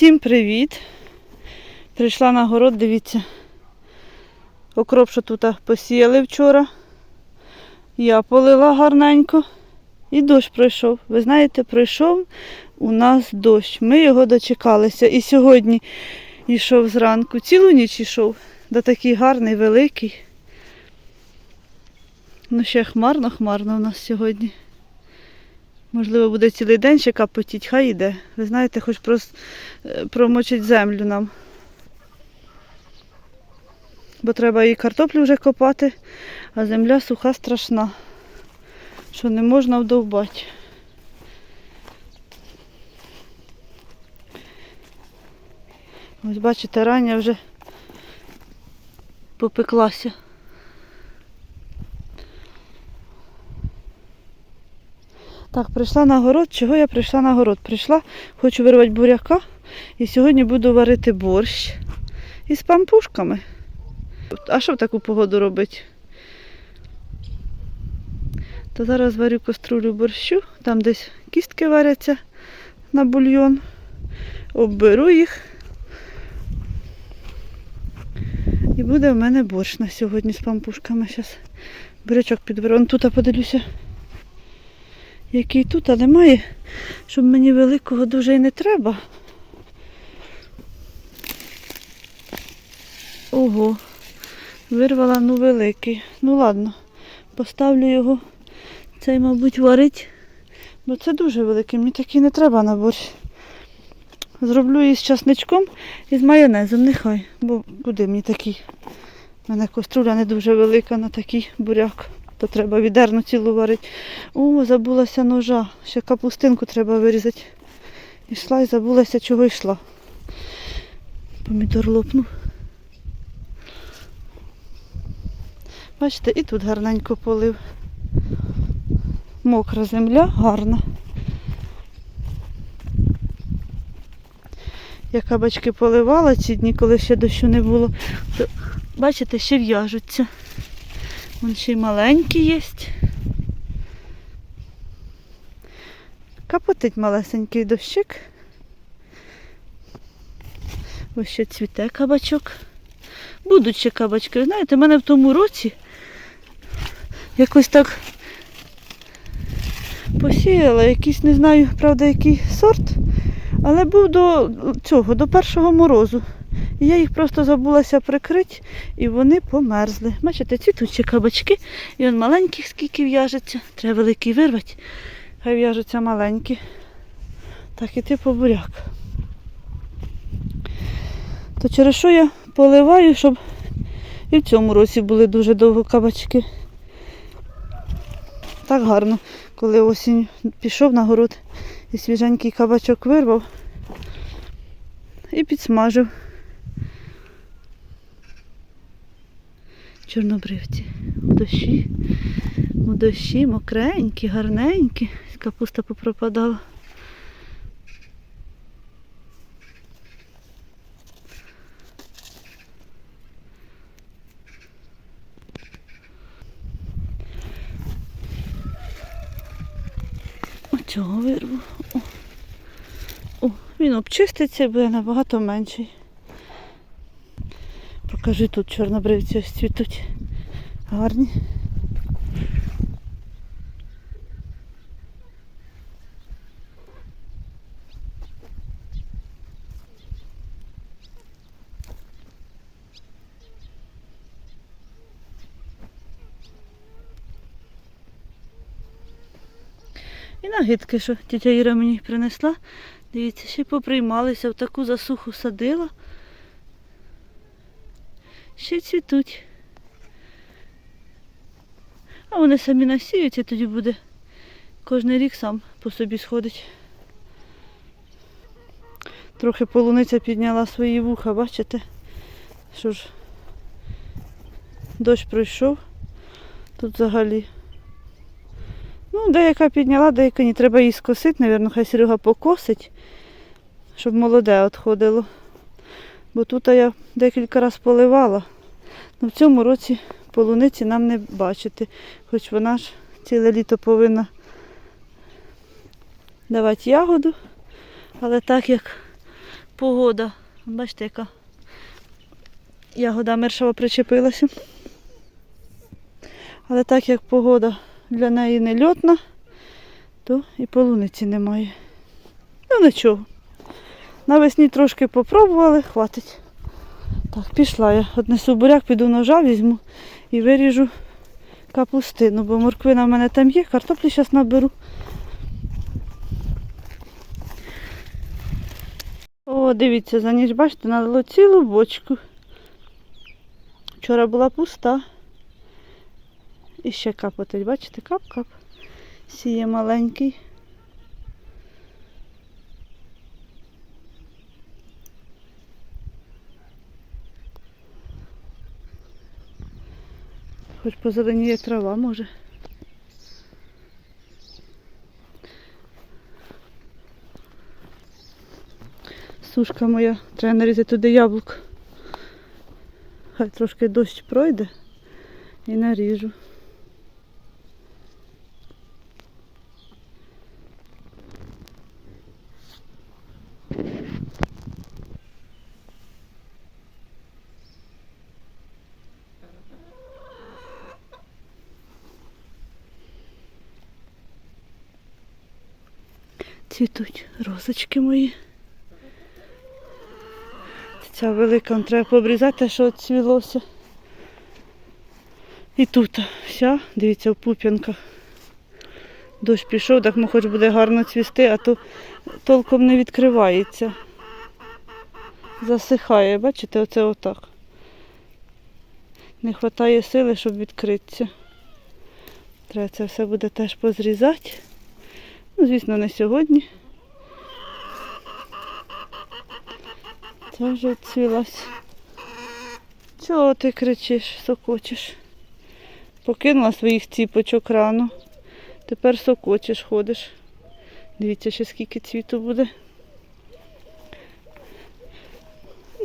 Всім привіт! Прийшла на город, дивіться. Окроп, що тут посіяли вчора. Я полила гарненько. І дощ пройшов. Ви знаєте, пройшов у нас дощ. Ми його дочекалися. І сьогодні йшов зранку. Цілу ніч йшов. Да такий гарний, великий. Ну, ще хмарно, хмарно у нас сьогодні. Можливо, буде цілий день ще капотіть, хай іде. Ви знаєте, хоч просто е, промочить землю нам. Бо треба і картоплю вже копати, а земля суха страшна, що не можна вдовбати. Ось бачите, рання вже попеклася. Так, прийшла на город. Чого я прийшла на город? Прийшла, хочу вирвати буряка і сьогодні буду варити борщ із пампушками. А що в таку погоду робити? То зараз варю каструлю борщу, там десь кістки варяться на бульйон. Обберу їх. І буде в мене борщ на сьогодні з пампушками. Зараз бурячок підберу. Вон тут подивлюся який тут, а немає, щоб мені великого дуже і не треба. Ого, вирвала ну великий. Ну ладно, поставлю його. Цей, мабуть, варить. Бо це дуже великий, мені такий не треба на борщ. Зроблю із часничком і з майонезом, нехай. Бо куди мені такий? У мене коструля не дуже велика на такий буряк то треба відерну цілу варити. О, забулася ножа. Ще капустинку треба вирізати. Ішла і забулася, чого йшла. Помідор лопнув. Бачите, і тут гарненько полив. Мокра земля, гарна. Я кабачки поливала ці дні, коли ще дощу не було, то бачите, ще в'яжуться. Вон ще й маленькі є. Капотить малесенький дощик. Ось ще цвіте кабачок. Будуть ще кабачки. Знаєте, в мене в тому році якось так посіяла якийсь, не знаю, правда, який сорт, але був до цього, до першого морозу. І я їх просто забулася прикрити, і вони померзли. Бачите, цвітуть ще кабачки, і он маленьких скільки в'яжеться. Треба великий вирвати, хай в'яжуться маленькі. Так, іти по буряк. То через що я поливаю, щоб і в цьому році були дуже довго кабачки. Так гарно, коли осінь пішов на город і свіженький кабачок вирвав і підсмажив. Чорнобривці. У дощі, у дощі мокренькі, гарненькі. Капуста попропадала. Оцього вирву. О, він обчиститься і буде набагато менший. Покажи тут чорнобривці ось цвітуть. Гарні. І нагидки, що тітя Іра мені принесла. Дивіться, ще поприймалися, в таку засуху садила. Ще цвітуть. А вони самі насіються, тоді буде кожен рік сам по собі сходить. Трохи полуниця підняла свої вуха, бачите? Що ж, дощ пройшов тут взагалі. Ну, деяка підняла, деяка ні. Треба її скосити, мабуть, хай Серега покосить, щоб молоде відходило. Бо тут я декілька разів поливала. Но в цьому році полуниці нам не бачити, хоч вона ж ціле літо повинна давати ягоду. Але так як погода. Бачите, яка ягода мершава причепилася. Але так як погода для неї не льотна, то і полуниці немає. Ну нічого. Навесні трошки попробували, хватить. Так, пішла я. Однесу буряк, піду ножа, візьму і виріжу капустину, бо морквина в мене там є, картоплі зараз наберу. О, дивіться, за ніч, бачите, налило цілу бочку. Вчора була пуста. І ще капотить, бачите, кап-кап. Сіє маленький. Хоч позеленіє трава може. Сушка моя, треба нарізати туди яблук. Хай трошки дощ пройде і наріжу. Цвітуть розочки мої. Ця велика треба пообрізати, що цвілося. І тут вся, дивіться, в пуп'янках. Дощ пішов, так ну, хоч буде гарно цвісти, а то толком не відкривається. Засихає, бачите, оце отак. Не вистачає сили, щоб відкритися. Треба це все буде теж позрізати. Ну, звісно, не сьогодні. Це вже цвілась. Чого ти кричиш, сокочеш? Покинула своїх ціпочок рано. Тепер сокочеш, ходиш. Дивіться, ще скільки цвіту буде.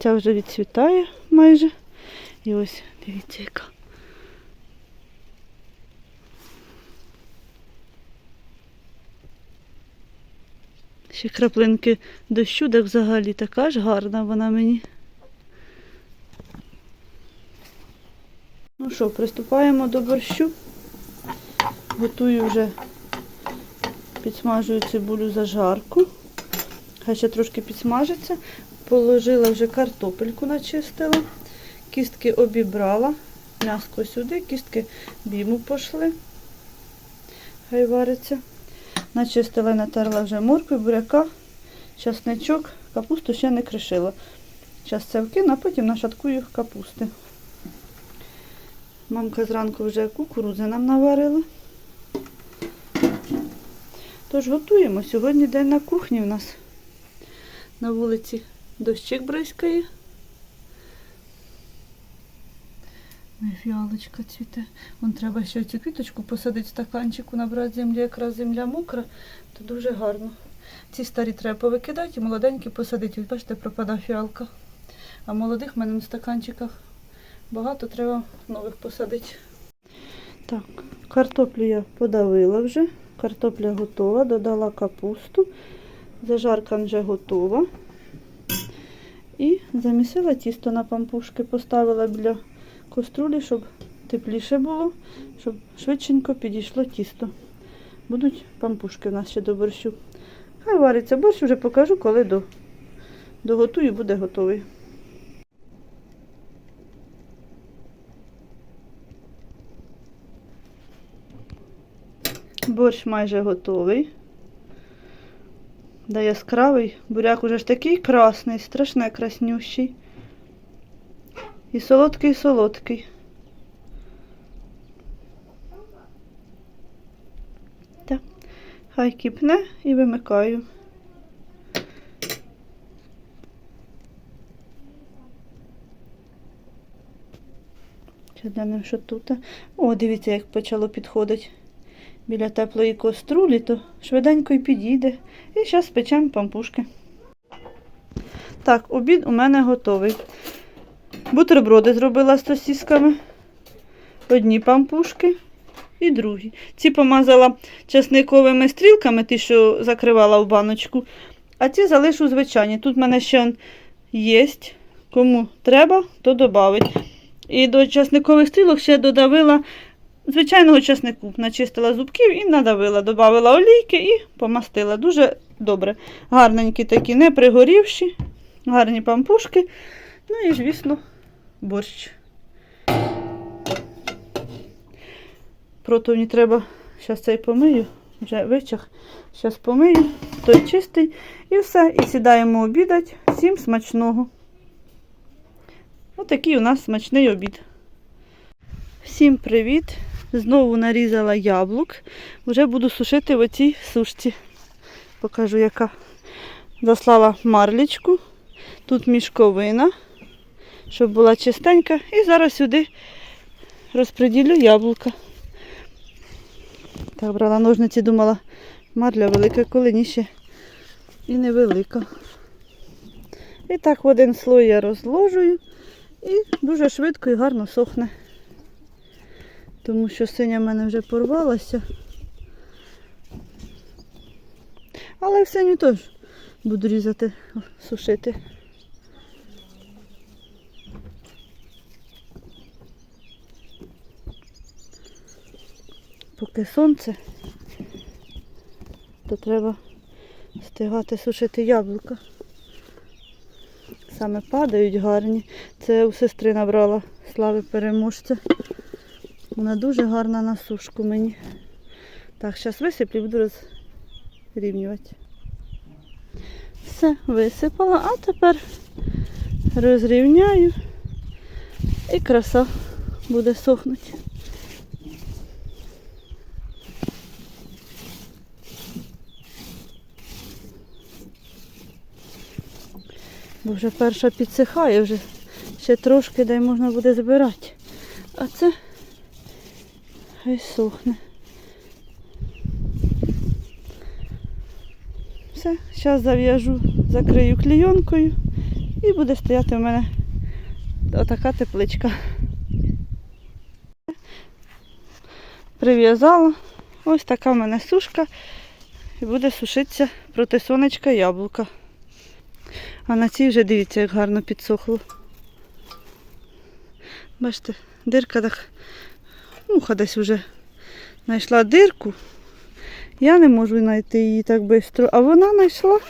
Ця вже відцвітає майже. І ось, дивіться, яка. Ще краплинки дощу, так взагалі така ж гарна вона мені. Ну що, приступаємо до борщу. Готую вже, підсмажую цибулю зажарку. Хай ще трошки підсмажиться. Положила вже картопельку, начистила, кістки обібрала, м'яско сюди, кістки біму пошли. Хай вариться. Начистила і натерла вже моркву, буряка, часничок, капусту ще не кришила. Зараз це вкину, а потім нашаткую капусти. Мамка зранку вже кукурудзи нам наварила. Тож готуємо. Сьогодні день на кухні в нас. На вулиці дощик бризкає. Фіалочка цвіте. Вон треба ще цю квіточку посадити в стаканчику, набрати землі, якраз земля мокра, то дуже гарно. Ці старі треба повикидати і молоденькі посадити. Бачите, пропада фіалка. А молодих в мене на стаканчиках багато треба нових посадити. Так, картоплю я подавила вже. Картопля готова, додала капусту. Зажарка вже готова. І замісила тісто на пампушки, поставила біля каструлі, щоб тепліше було, щоб швидшенько підійшло тісто. Будуть пампушки у нас ще до борщу. Хай вариться борщ, вже покажу, коли до, доготую, буде готовий. Борщ майже готовий. Да яскравий. Буряк уже ж такий красний, страшне краснющий. І солодкий, і солодкий. Хай кипне і вимикаю. Глянемо, що тут. О, дивіться, як почало підходити біля теплої каструлі, то швиденько й підійде. І зараз спечемо пампушки. Так, обід у мене готовий. Бутерброди зробила з сосісками. Одні пампушки і другі. Ці помазала чесниковими стрілками, ті, що закривала в баночку. А ці залишу звичайні. Тут в мене ще є. Кому треба, то додавить. І до часникових стрілок ще додавила звичайного часнику. Начистила зубків і надавила. Додавила олійки і помастила. Дуже добре. Гарненькі такі, не пригорівші, гарні пампушки. Ну і, звісно, борщ. Противні треба, зараз цей помию, вже вичах. Зараз помию, той чистий і все. І сідаємо обідати. Всім смачного. Отакий у нас смачний обід. Всім привіт! Знову нарізала яблук. Вже буду сушити в оцій сушці. Покажу, яка. Заслала марлічку. Тут мішковина, щоб була чистенька. І зараз сюди розподілю яблука. Так, брала ножниці, думала, марля велика, коли ні ще і невелика. І так в один слой я розложую і дуже швидко і гарно сохне. Тому що синя в мене вже порвалася. Але в синю теж буду різати, сушити. Поки сонце, то треба встигати сушити яблука. Саме падають гарні. Це у сестри набрала слави переможця. Вона дуже гарна на сушку мені. Так, зараз висиплю і буду розрівнювати. Все, висипала, а тепер розрівняю і краса буде сохнути. Бо вже перша підсихає, вже ще трошки дай можна буде збирати. А це хай сохне. Все, зараз зав'яжу, закрию клійонкою і буде стояти у мене отака тепличка. Прив'язала. Ось така в мене сушка. І буде сушитися проти сонечка яблука. А на цій вже дивіться, як гарно підсохло. Бачите, дирка так. Муха десь вже знайшла дирку. Я не можу знайти її так швидко. А вона знайшла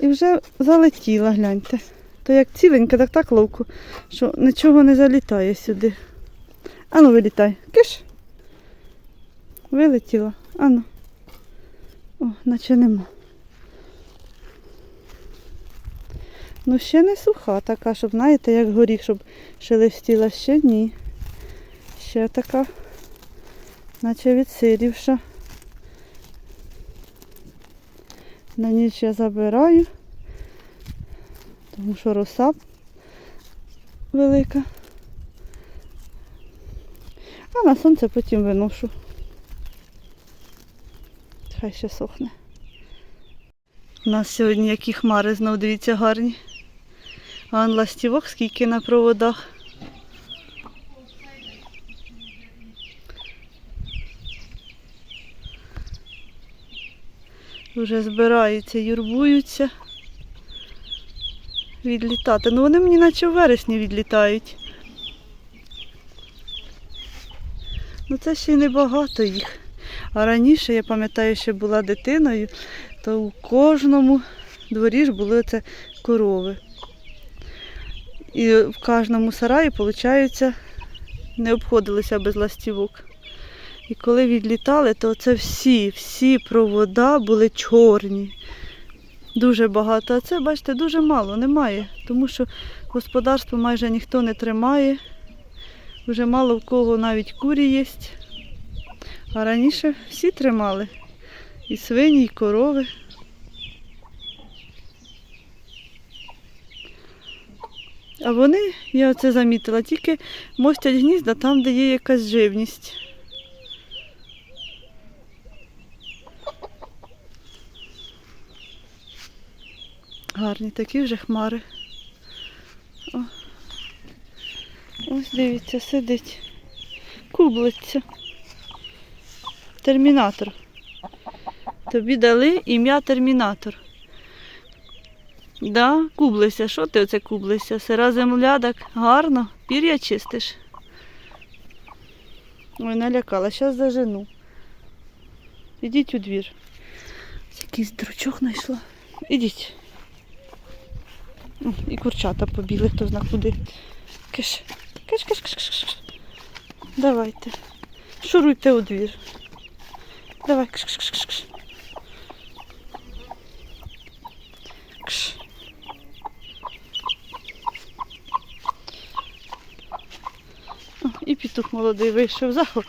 і вже залетіла, гляньте. То як ціленька, так так ловко, що нічого не залітає сюди. Ану, вилітай. Киш. Вилетіла. Ану. О, наче нема. Ну, ще не суха така, щоб, знаєте, як горіх, щоб шелестіла, ще ні. Ще така, наче відсирівша. На ніч я забираю, тому що роса велика. А на сонце потім виношу. Хай ще сохне. У нас сьогодні які хмари знов, дивіться, гарні. А он ластівок скільки на проводах. Вже збираються, юрбуються. Відлітати. Ну вони мені наче в вересні відлітають. Ну це ще й небагато їх. А раніше, я пам'ятаю, ще була дитиною, то у кожному дворі ж були це корови. І в кожному сараї, виходить, не обходилися без ластівок. І коли відлітали, то це всі, всі провода були чорні. Дуже багато. А це, бачите, дуже мало, немає. Тому що господарство майже ніхто не тримає. Вже мало в кого навіть курі є. А раніше всі тримали. І свині, і корови. А вони, я це замітила, тільки мостять гнізда там, де є якась живність. Гарні такі вже хмари. О. Ось дивіться, сидить. Кублиться. Термінатор. Тобі дали ім'я Термінатор. Да, кублися. Що ти оце кублися? Сира земля, так гарно. Пір'я чистиш. Ой, налякала, зараз зажену. Ідіть у двір. Якийсь дручок знайшла. Ідіть. І курчата побігли, хто зна куди. Киш. Киш, киш, киш, киш, киш. Давайте. Шуруйте у двір. Давай. Киш, киш, киш, киш, киш. Кш. О, І петух молодий вийшов, заходь.